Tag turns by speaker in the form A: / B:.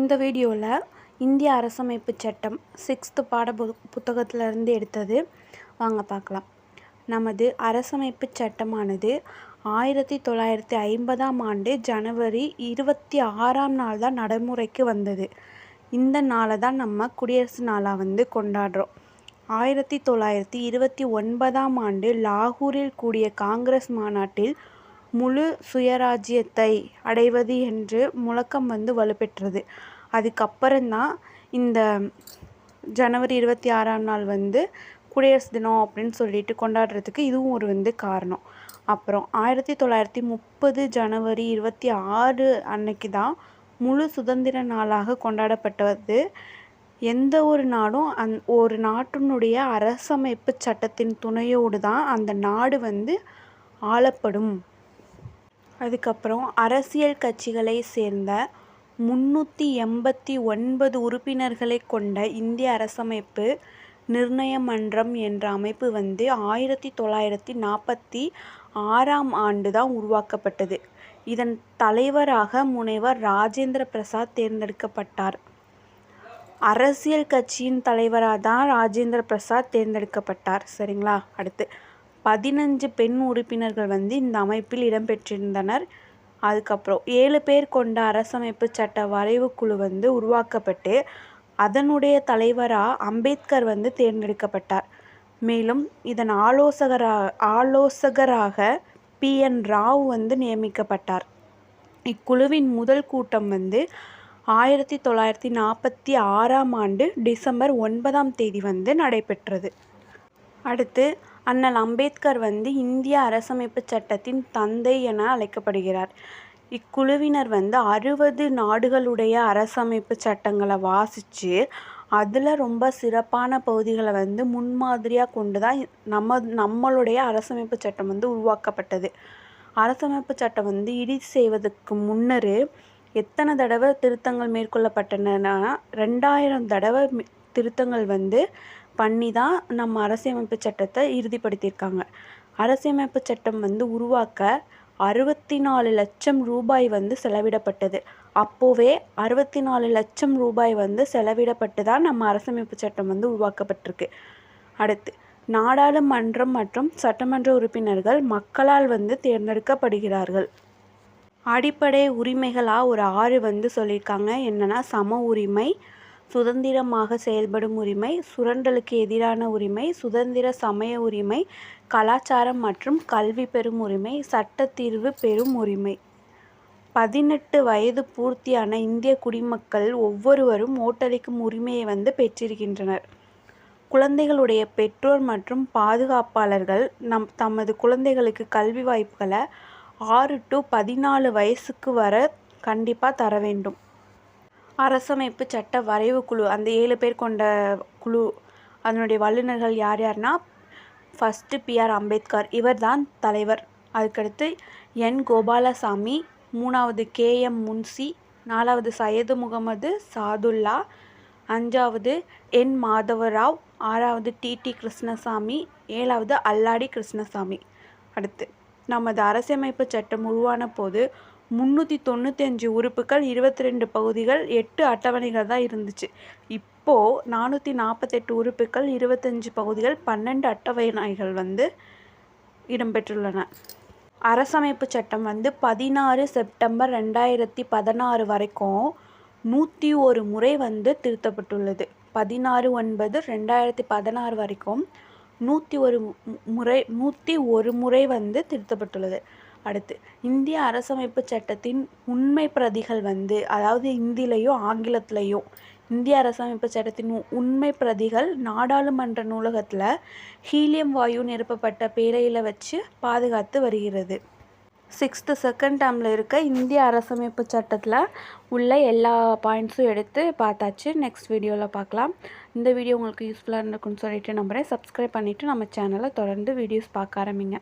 A: இந்த வீடியோவில் இந்திய அரசமைப்பு சட்டம் சிக்ஸ்த்து பாட பு புத்தகத்திலிருந்து எடுத்தது. வாங்க பார்க்கலாம். நமது அரசமைப்பு சட்டமானது ஆயிரத்தி தொள்ளாயிரத்தி ஐம்பதாம் ஆண்டு ஜனவரி இருபத்தி ஆறாம் நாள் தான் நடைமுறைக்கு வந்தது. இந்த நாளை தான் நம்ம குடியரசு நாளாக வந்து கொண்டாடுறோம். ஆயிரத்தி தொள்ளாயிரத்தி இருபத்தி ஒன்பதாம் ஆண்டு லாகூரில் கூடிய காங்கிரஸ் மாநாட்டில் முழு சுயராஜ்யத்தை அடைவது என்று முழக்கம் வந்து வலுப்பெற்றது. அதுக்கப்புறந்தான் இந்த ஜனவரி இருபத்தி ஆறாம் நாள் வந்து குடியரசு தினம் அப்படின்னு சொல்லிட்டு கொண்டாடுறதுக்கு இதுவும் ஒரு வந்து காரணம். அப்புறம் ஆயிரத்தி தொள்ளாயிரத்தி முப்பது ஜனவரி இருபத்தி ஆறு அன்னைக்கு தான் முழு சுதந்திர நாளாக கொண்டாடப்பட்டது. எந்த ஒரு நாடும் அந் ஒரு நாட்டினுடைய அரசமைப்பு சட்டத்தின் துணையோடு தான் அந்த நாடு வந்து ஆளப்படும். அதுக்கப்புறம் அரசியல் கட்சிகளை சேர்ந்த முன்னூற்றி எண்பத்தி ஒன்பது உறுப்பினர்களை கொண்ட இந்திய அரசமைப்பு நிர்ணய மன்றம் என்ற அமைப்பு வந்து ஆயிரத்தி தொள்ளாயிரத்தி நாற்பத்தி ஆறாம் ஆண்டு தான் உருவாக்கப்பட்டது. இதன் தலைவராக முனைவர் ராஜேந்திர பிரசாத் தேர்ந்தெடுக்கப்பட்டார். அரசியல் கட்சியின் தலைவராக தான் ராஜேந்திர பிரசாத் தேர்ந்தெடுக்கப்பட்டார். சரிங்களா? அடுத்து பதினஞ்சு பெண் உறுப்பினர்கள் வந்து இந்த அமைப்பில் இடம்பெற்றிருந்தனர். அதுக்கப்புறம் ஏழு பேர் கொண்ட அரசமைப்பு சட்ட வரைவு குழு வந்து உருவாக்கப்பட்டு அதனுடைய தலைவராக அம்பேத்கர் வந்து தேர்ந்தெடுக்கப்பட்டார். மேலும் இதன் ஆலோசகராக ஆலோசகராக பி. என். ராவ் வந்து நியமிக்கப்பட்டார். இக்குழுவின் முதல் கூட்டம் வந்து ஆயிரத்தி தொள்ளாயிரத்தி நாற்பத்தி ஆறாம் ஆண்டு டிசம்பர் ஒன்பதாம் தேதி வந்து நடைபெற்றது. அடுத்து அண்ணல் அம்பேத்கர் வந்து இந்திய அரசமைப்பு சட்டத்தின் தந்தை என அழைக்கப்படுகிறார். இக்குழுவினர் வந்து அறுபது நாடுகளுடைய அரசமைப்பு சட்டங்களை வாசித்து அதில் ரொம்ப சிறப்பான பகுதிகளை வந்து முன்மாதிரியாக கொண்டு தான் நம்ம நம்மளுடைய அரசமைப்பு சட்டம் வந்து உருவாக்கப்பட்டது. அரசமைப்பு சட்டம் வந்து இடி செய்வதற்கு முன்னர் எத்தனை தடவை திருத்தங்கள் மேற்கொள்ளப்பட்டனன்னா ரெண்டாயிரம் தடவை திருத்தங்கள் வந்து பண்ணி தான் நம்ம அரசியமைப்பு சட்டத்தை இறுதிப்படுத்தியிருக்காங்க. அரசியமைப்பு சட்டம் வந்து உருவாக்க அறுபத்தி நாலு லட்சம் ரூபாய் வந்து செலவிடப்பட்டது. அப்போவே அறுபத்தி நாலு லட்சம் ரூபாய் வந்து செலவிடப்பட்டு தான் நம்ம அரசமைப்பு சட்டம் வந்து உருவாக்கப்பட்டிருக்கு. அடுத்து நாடாளுமன்றம் மற்றும் சட்டமன்ற உறுப்பினர்கள் மக்களால் வந்து தேர்ந்தெடுக்கப்படுகிறார்கள். அடிப்படை உரிமைகளாக ஒரு ஆறு வந்து சொல்லியிருக்காங்க. என்னென்னா சம உரிமை சுதந்திரமாக செயல்படும் உரிமை சுரண்டலுக்கு எதிரான உரிமை சுதந்திர சமய உரிமை கலாச்சாரம் மற்றும் கல்வி பெறும் உரிமை சட்ட தீர்வு பெறும் உரிமை. பதினெட்டு வயது பூர்த்தியான இந்திய குடிமக்கள் ஒவ்வொருவரும் ஓட்டளிக்கும் உரிமையை வந்து பெற்றிருக்கின்றனர். குழந்தைகளுடைய பெற்றோர் மற்றும் பாதுகாப்பாளர்கள் நம் தமது குழந்தைகளுக்கு கல்வி வாய்ப்புகளை ஆறு டு பதினாலு வயசுக்கு வர கண்டிப்பாக தர வேண்டும். அரசமைப்பு சட்ட வரைவு குழு அந்த ஏழு பேர் கொண்ட குழு அதனுடைய வல்லுநர்கள் யார் யார்னா ஃபஸ்ட்டு பிஆர் அம்பேத்கர். இவர் தான் தலைவர். அதுக்கடுத்து என் கோபாலசாமி மூணாவது கேஎம் முன்சி நாலாவது சையது முகமது சாதுல்லா அஞ்சாவது என் மாதவராவ் ஆறாவது டிடி கிருஷ்ணசாமி ஏழாவது அல்லாடி கிருஷ்ணசாமி. அடுத்து நமது அரசியமைப்பு சட்டம் உருவான போது முந்நூற்றி தொண்ணூற்றி அஞ்சு உறுப்புகள் இருபத்தி ரெண்டு பகுதிகள் எட்டு அட்டவணைகள் தான் இருந்துச்சு. இப்போது நானூற்றி நாற்பத்தெட்டு உறுப்புகள் இருபத்தஞ்சு பகுதிகள் பன்னெண்டு அட்டவணைகள் வந்து இடம்பெற்றுள்ளன. அரசமைப்பு சட்டம் வந்து பதினாறு செப்டம்பர் ரெண்டாயிரத்தி பதினாறு வரைக்கும் நூற்றி ஒரு முறை வந்து திருத்தப்பட்டுள்ளது. பதினாறு ஒன்பது ரெண்டாயிரத்தி பதினாறு வரைக்கும் நூற்றி ஒரு முறை நூற்றி ஒரு முறை வந்து திருத்தப்பட்டுள்ளது. அடுத்து இந்திய அரசமைப்பு சட்டத்தின் உண்மை பிரதிகள் வந்து அதாவது இந்திலையும் ஆங்கிலத்துலேயும் இந்திய அரசமைப்பு சட்டத்தின் உண்மை பிரதிகள் நாடாளுமன்ற நூலகத்தில் ஹீலியம் வாயு நிரப்பப்பட்ட பேரையில் வச்சு பாதுகாத்து வருகிறது. சிக்ஸ்த்து செகண்ட் டேர்மில் இருக்க இந்திய அரசமைப்பு சட்டத்தில் உள்ள எல்லா பாயிண்ட்ஸும் எடுத்து பார்த்தாச்சு. நெக்ஸ்ட் வீடியோவில் பார்க்கலாம். இந்த வீடியோ உங்களுக்கு யூஸ்ஃபுல்லாக இருக்குன்னு சொல்லிட்டு நம்புகிறேன் சப்ஸ்கிரைப் பண்ணிவிட்டு நம்ம சேனலை தொடர்ந்து வீடியோஸ் பார்க்க ஆரம்பிங்க.